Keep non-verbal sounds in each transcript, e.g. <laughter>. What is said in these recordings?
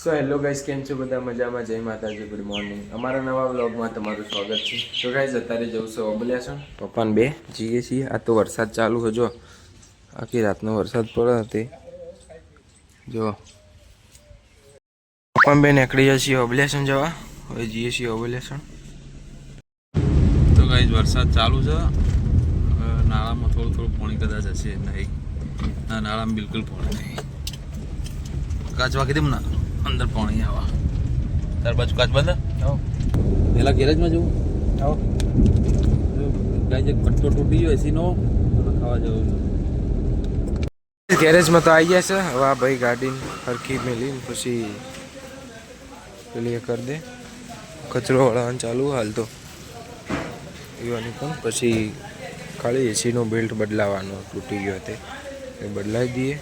So hello guys કેમ છો બધા? મજામાં? જય માતાજી ગુડ મોર્નિંગ અમારા નવા વ્લોગમાં તમારું સ્વાગત છે. તો ગાઈસ અત્યારે જવું છે છો પપ્પાને બે જઈએ છીએ. આ તો વરસાદ ચાલુ છે, જો. આખી રાતનો વરસાદ પડે તે. જો. પપ્પા બે નીકળી જઈએ છીએ ઓબલેશન જવા? હવે જઈએ છીએ ઓબલેશન તો ગાઈસ વરસાદ ચાલુ છે. હવે નાળામાં થોડું થોડું પાણી કદાચ હશે નહીં. ના, નાળામાં બિલકુલ પાણી નહીં. કાચ વાગી દેમ ના અંદર પાણી આવા. તાર બાજુ કાચ બંધ? પેલા ગેરેજમાં જવું? કઈ જે કટ્ટો તૂટી ગયો એસીનો ખાવા જવું ગેરેજમાં તો આવી ગયા છે. હવે આ ભાઈ ગાડી હરખી મેલી પછી પેલી એ કરી દે. કચરો વળવાનું ચાલુ હાલ તો. એવાની પણ. પછી ખાલી એસીનો બેલ્ટ બદલાવાનો તૂટી ગયો તે. એ બદલાવી દઈએ.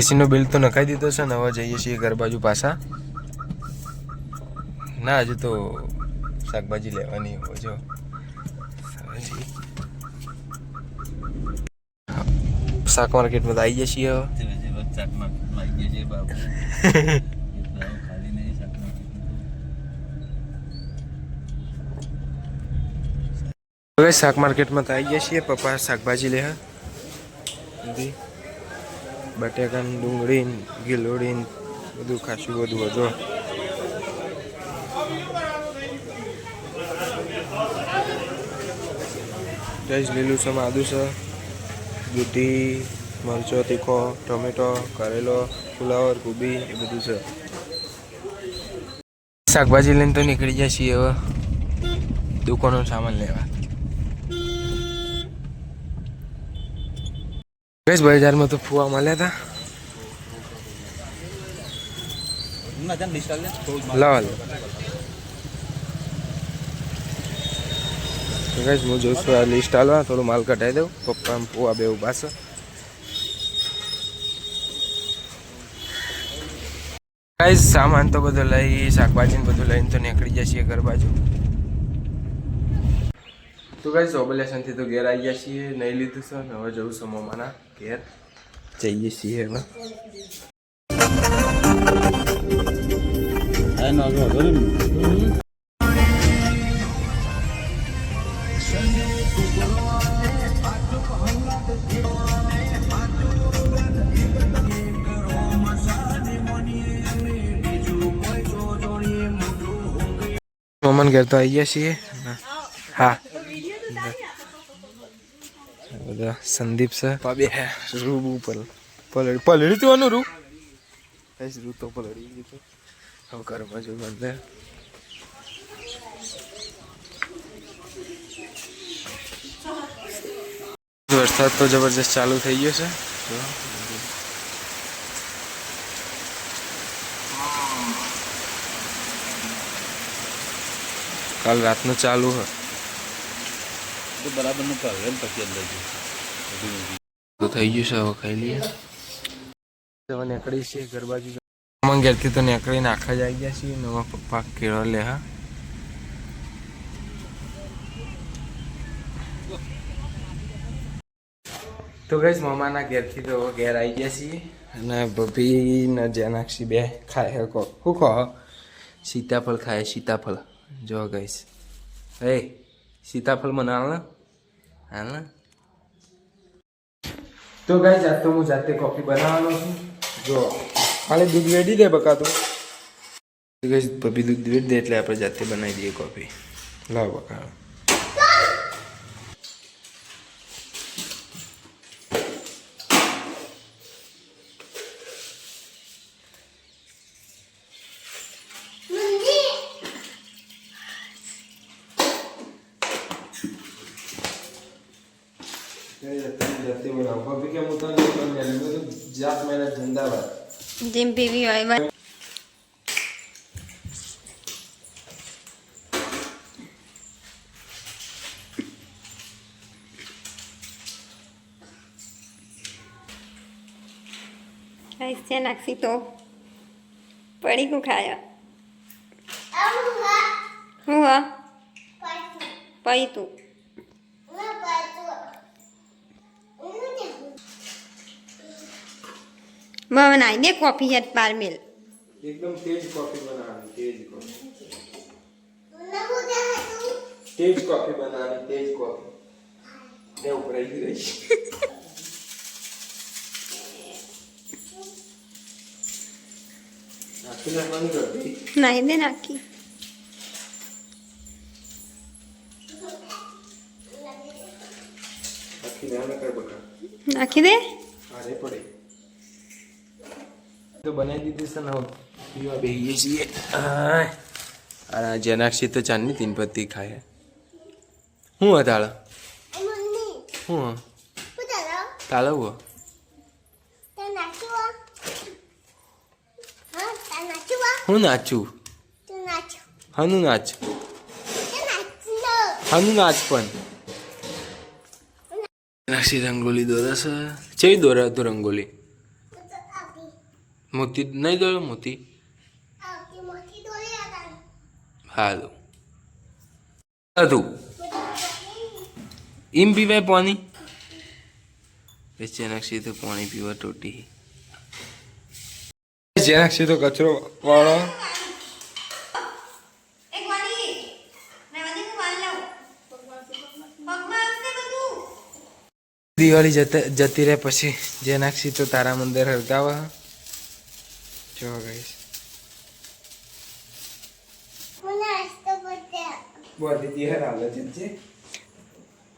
એસીનો બિલ તો નખાઈ દીધો છે ને હવે જઈએ છીએ ઘર બાજુ પાછા. ના હજુ તો શાકભાજી લેવાની હોય જો. શાક માર્કેટમાં તો આવી જઈએ છીએ હવે. <laughs> હવે શાક માર્કેટમાં તો. આવી જઈએ છીએ પપ્પા શાકભાજી લે બધી બટેકા ડુંગળી ગીલોડી બધું ખાસું બધું હતું. જઈશ લીલું છે આદુ છે. દૂધી, મરચો, તીખો, ટોમેટો, કરેલો ફુલાવર કોબી એ બધું છે. શાકભાજી લઈને તો નીકળી જાય છીએ હવે. દુકાનનો સામાન લેવા. ગઈશ બજારમાં તો ફુવા મળ્યા હતા લાવ ગઈશ હું જોઉં છું આ લિસ્ટ હાલવા થોડું માલ કઢાઈ દઉં. પપ્પા ફુવા બે ઊભા છે. સામાન તો બધું લઈ શાકભાજી બધું લઈને તો નીકળી જશે ઘર બાજુ. તો ગાઈસ ઓબલેશનથી તો ઘેર આવી ગયા છીએ. નહીં લીધું છે ને હવે જવું છું મમાના ઘેર. જઈએ છીએ હવે. મમન ઘેર તો આવી ગયા છીએ. હા. બધા સંદીપ છે. પાબે હે રૂબ ઉપર. પલડી પલડી તું રૂ રૂ તો પલડી ગયું તું હવે ઘરમાં જો અંદર વરસાદ તો જબરજસ્ત ચાલુ થઈ ગયો છે. કાલ રાતનું ચાલુ હોય બરાબરનું એમ પછી અંદર તો થઈ ગયું છે હવે ખાઈ લઈએ. હવે નીકળી છે ઘર બાજુ. મમ્મા ઘેરથી તો નીકળીને આખા જ આવી ગયા છીએ નવા પપ્પા કેળો લે હા. તો ગઈ મમ્માના ઘેરથી તો ઘેર આવી ગયા છીએ. અને ભભી ને જનાક્ષી બે ખાય હે કો શું કહો? સીતાફળ ખાય સીતાફળ. જો ગઈશ હે સીતાફળ મને હાલ ને. હાલ ને. તો ગાઈસ આજ હું જાતે કોફી બનાવવાનો છું. જો, ખાલી દૂધ વેડી દે બકા તો ગાઈસ પપ્પી દૂધ વેડી દે એટલે આપણે જાતે બનાવી દઈએ કોફી લાવ બકા જાતે બનાવ કોફી કેમ ઉતાર જાત જિંદાબાદ જેમ પીવી હોય ગાઈસ છે નાખી તો. પડીકું ખાયા. હું હા. પૈ બનાવી દે કોફી હેટ બાર મિલ એકદમ તેજ કોફી બનાવવાની તેજ કોફી તેજ કોફી બનાવવાની તેજ કોફી ને ઉભરાઈ ગઈ રહી નાખી નાખવાની કરતી નાઈ દે નાખી નાખી દે નાખી દે અરે પડે તો બનાવી દીધી છે ને હવે પીવા બેહીએ છીએ આય. અને જેનાક્ષી તો ચાંદની તીન પત્તી ખાય હું હા તાળા હું હા તાળા હું હું નાચું હનું નાચ હનું નાચ પણ નાક્ષી રંગોલી દોરે છે ચેવી દોરે તું રંગોલી મોતી નહીં દોડ્યો મોતી? હાલો. હતું. એમ પીવાય પાણી? જેનાક્ષી તો પાણી પીવા તૂટી જેનાક્ષી તો કચરો વાળો. દિવાળી જતા જતી રહે પછી જેનાક્ષી તો તારા મંદિર હરગાવા. જો છે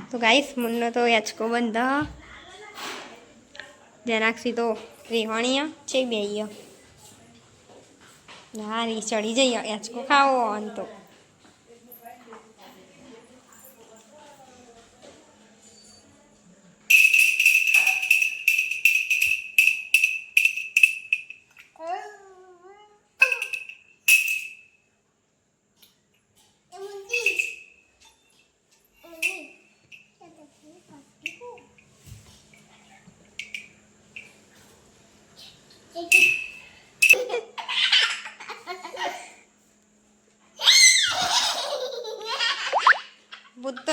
તો ગાઈસ મુન્નો તો યાચકો બંધ જનાક્ષી તો રેવાણીયા છે બે ના રી ચડી જઈએ યાચકો ખાવો અંતો તો.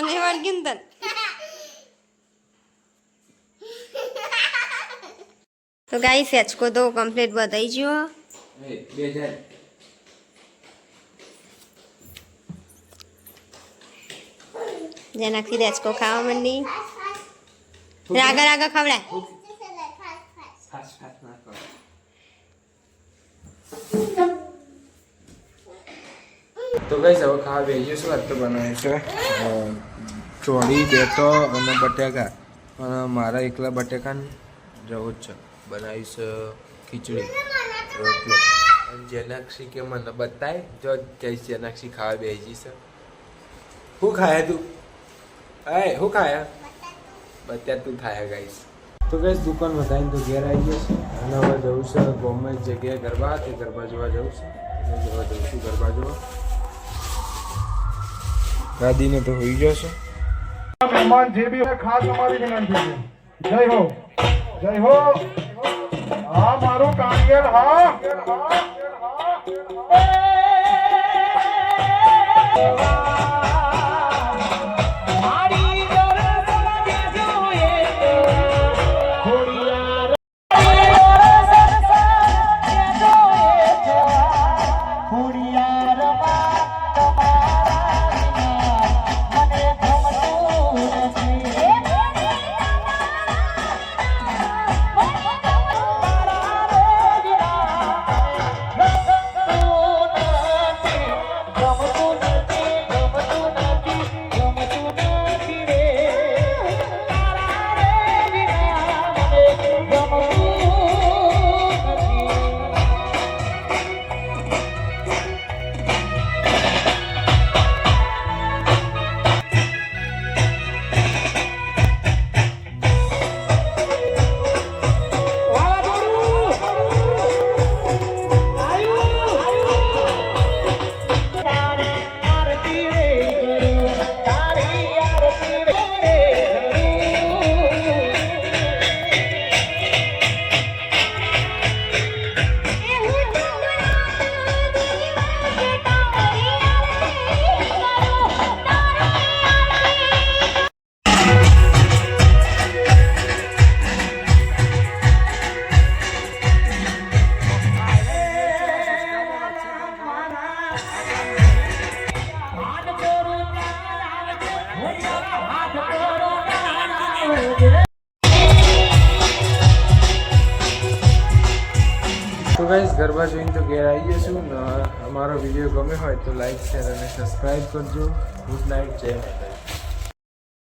વાળગ્યું ને તને તો ગાઈસ ફેચકો તો કમ્પ્લીટ બતાવી ગયો. જેનાથી રેચકો ખાવા માંડી. રાગા રાગા ખવડાય. તો ગઈ હવે ખાવા બેસીએ શું વાત તો બનાવે છે? અ, ચોળી બેટો અને બટેકા. મારા એકલા બટેકાને જવું જ છે. બનાવીશ ખીચડી, રોટલો. અને જેનાક્ષી કે મને બતાય, જો જઈશ જેનાક્ષી ખાવા બેસી છે. શું ખાયા તું? અય શું ખાયા? બત્યા તું ખાયા ગાઈશ. તો ગઈશ, દુકાન વધારીને તો ઘેર આવી જશે અને હવે જવું છે ગમે જગ્યાએ ગરબા, તે ગરબા જોવા જવું છે. જોવા જવું છું ગરબા જોવા. ગાદીને તો હોઈ જશે મહેમાન જે બી ખાસ અમારી વિનંતી છે. જય હો. જય હો. હા, મારું કાંગેર હા. ગમતું ગરબા જોઈને તો ઘેર આવી જશું અમારો વીડિયો ગમ્યો હોય તો લાઈક શેર અને સબસ્ક્રાઈબ કરજો. ગુડ નાઇટ જય